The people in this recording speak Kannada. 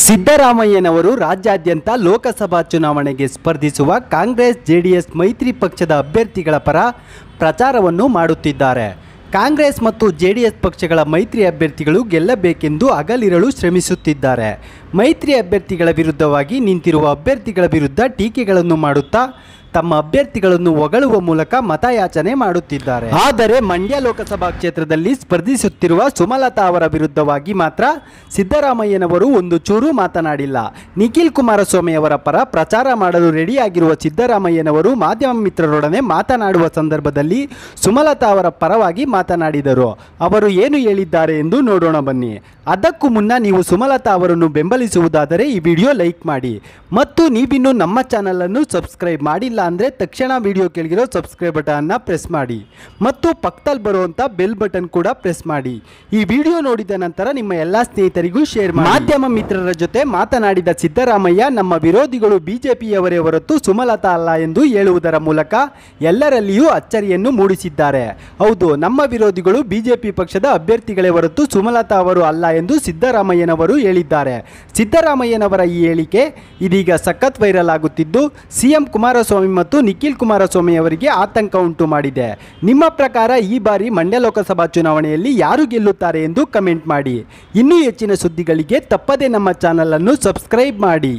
ಸಿದ್ದರಾಮಯ್ಯನವರು ರಾಜ್ಯಾದ್ಯಂತ ಲೋಕಸಭಾ ಚುನಾವಣೆಗೆ ಸ್ಪರ್ಧಿಸುವ ಕಾಂಗ್ರೆಸ್, ಜೆಡಿಎಸ್ ಮೈತ್ರಿ ಪಕ್ಷದ ಅಭ್ಯರ್ಥಿಗಳ ಪರ ಪ್ರಚಾರವನ್ನು ಮಾಡುತ್ತಿದ್ದಾರೆ. ಕಾಂಗ್ರೆಸ್ ಮತ್ತು ಜೆಡಿಎಸ್ ಪಕ್ಷಗಳ ಮೈತ್ರಿ ಅಭ್ಯರ್ಥಿಗಳು ಗೆಲ್ಲಬೇಕೆಂದು ಹಗಲಿರಳು ಶ್ರಮಿಸುತ್ತಿದ್ದಾರೆ. ಮೈತ್ರಿ ಅಭ್ಯರ್ಥಿಗಳ ವಿರುದ್ಧವಾಗಿ ನಿಂತಿರುವ ಅಭ್ಯರ್ಥಿಗಳ ವಿರುದ್ಧ ಟೀಕೆಗಳನ್ನು ಮಾಡುತ್ತಾ ತಮ್ಮ ಅಭ್ಯರ್ಥಿಗಳನ್ನು ಹೊಗಳುವ ಮೂಲಕ ಮತಯಾಚನೆ ಮಾಡುತ್ತಿದ್ದಾರೆ. ಆದರೆ ಮಂಡ್ಯ ಲೋಕಸಭಾ ಕ್ಷೇತ್ರದಲ್ಲಿ ಸ್ಪರ್ಧಿಸುತ್ತಿರುವ ಸುಮಲತಾ ಅವರ ವಿರುದ್ಧವಾಗಿ ಮಾತ್ರ ಸಿದ್ದರಾಮಯ್ಯನವರು ಒಂದು ಚೂರು ಮಾತನಾಡಿಲ್ಲ. ನಿಖಿಲ್ ಕುಮಾರಸ್ವಾಮಿ ಅವರ ಪರ ಪ್ರಚಾರ ಮಾಡಲು ರೆಡಿಯಾಗಿರುವ ಸಿದ್ದರಾಮಯ್ಯನವರು ಮಾಧ್ಯಮ ಮಿತ್ರರೊಡನೆ ಮಾತನಾಡುವ ಸಂದರ್ಭದಲ್ಲಿ ಸುಮಲತಾ ಅವರ ಪರವಾಗಿ ಮಾತನಾಡಿದರು. ಅವರು ಏನು ಹೇಳಿದ್ದಾರೆ ಎಂದು ನೋಡೋಣ ಬನ್ನಿ. ಅದಕ್ಕೂ ಮುನ್ನ ನೀವು ಸುಮಲತಾ ಅವರನ್ನು ಬೆಂಬಲಿಸುವುದಾದರೆ ಈ ವಿಡಿಯೋ ಲೈಕ್ ಮಾಡಿ. ಮತ್ತು ನೀವಿನ್ನೂ ನಮ್ಮ ಚಾನಲನ್ನು ಸಬ್ಸ್ಕ್ರೈಬ್ ಮಾಡಿಲ್ಲ ಅಂದರೆ ತಕ್ಷಣ ವಿಡಿಯೋ ಕೆಳಗಿರೋ ಸಬ್ಸ್ಕ್ರೈಬ್ ಬಟನ್ನ ಪ್ರೆಸ್ ಮಾಡಿ. ಮತ್ತು ಪಕ್ಕದಲ್ಲಿ ಬರುವಂಥ ಬೆಲ್ ಬಟನ್ ಕೂಡ ಪ್ರೆಸ್ ಮಾಡಿ. ಈ ವಿಡಿಯೋ ನೋಡಿದ ನಂತರ ನಿಮ್ಮ ಎಲ್ಲ ಸ್ನೇಹಿತರಿಗೂ ಶೇರ್ ಮಾಡಿ. ಮಾಧ್ಯಮ ಮಿತ್ರರ ಜೊತೆ ಮಾತನಾಡಿದ ಸಿದ್ದರಾಮಯ್ಯ, ನಮ್ಮ ವಿರೋಧಿಗಳು ಬಿಜೆಪಿಯವರೇ ಹೊರತು ಸುಮಲತಾ ಅಲ್ಲ ಎಂದು ಹೇಳುವುದರ ಮೂಲಕ ಎಲ್ಲರಲ್ಲಿಯೂ ಅಚ್ಚರಿಯನ್ನು ಮೂಡಿಸಿದ್ದಾರೆ. ಹೌದು, ನಮ್ಮ ವಿರೋಧಿಗಳು ಬಿಜೆಪಿ ಪಕ್ಷದ ಅಭ್ಯರ್ಥಿಗಳೇ ಹೊರತು ಸುಮಲತಾ ಅವರು ಅಲ್ಲ ಎಂದು ಸಿದ್ದರಾಮಯ್ಯನವರು ಹೇಳಿದ್ದಾರೆ. ಸಿದ್ದರಾಮಯ್ಯನವರ ಈ ಹೇಳಿಕೆ ಇದೀಗ ಸಖತ್ ವೈರಲ್ ಆಗುತ್ತಿದ್ದು, ಸಿಎಂ ಕುಮಾರಸ್ವಾಮಿ ಮತ್ತು ನಿಖಿಲ್ ಕುಮಾರಸ್ವಾಮಿ ಅವರಿಗೆ ಆತಂಕ ಉಂಟು ಮಾಡಿದೆ. ನಿಮ್ಮ ಪ್ರಕಾರ ಈ ಬಾರಿ ಮಂಡ್ಯ ಲೋಕಸಭಾ ಚುನಾವಣೆಯಲ್ಲಿ ಯಾರು ಗೆಲ್ಲುತ್ತಾರೆ ಎಂದು ಕಮೆಂಟ್ ಮಾಡಿ. ಇನ್ನೂ ಹೆಚ್ಚಿನ ಸುದ್ದಿಗಳಿಗೆ ತಪ್ಪದೇ ನಮ್ಮ ಚಾನಲನ್ನು ಸಬ್ಸ್ಕ್ರೈಬ್ ಮಾಡಿ.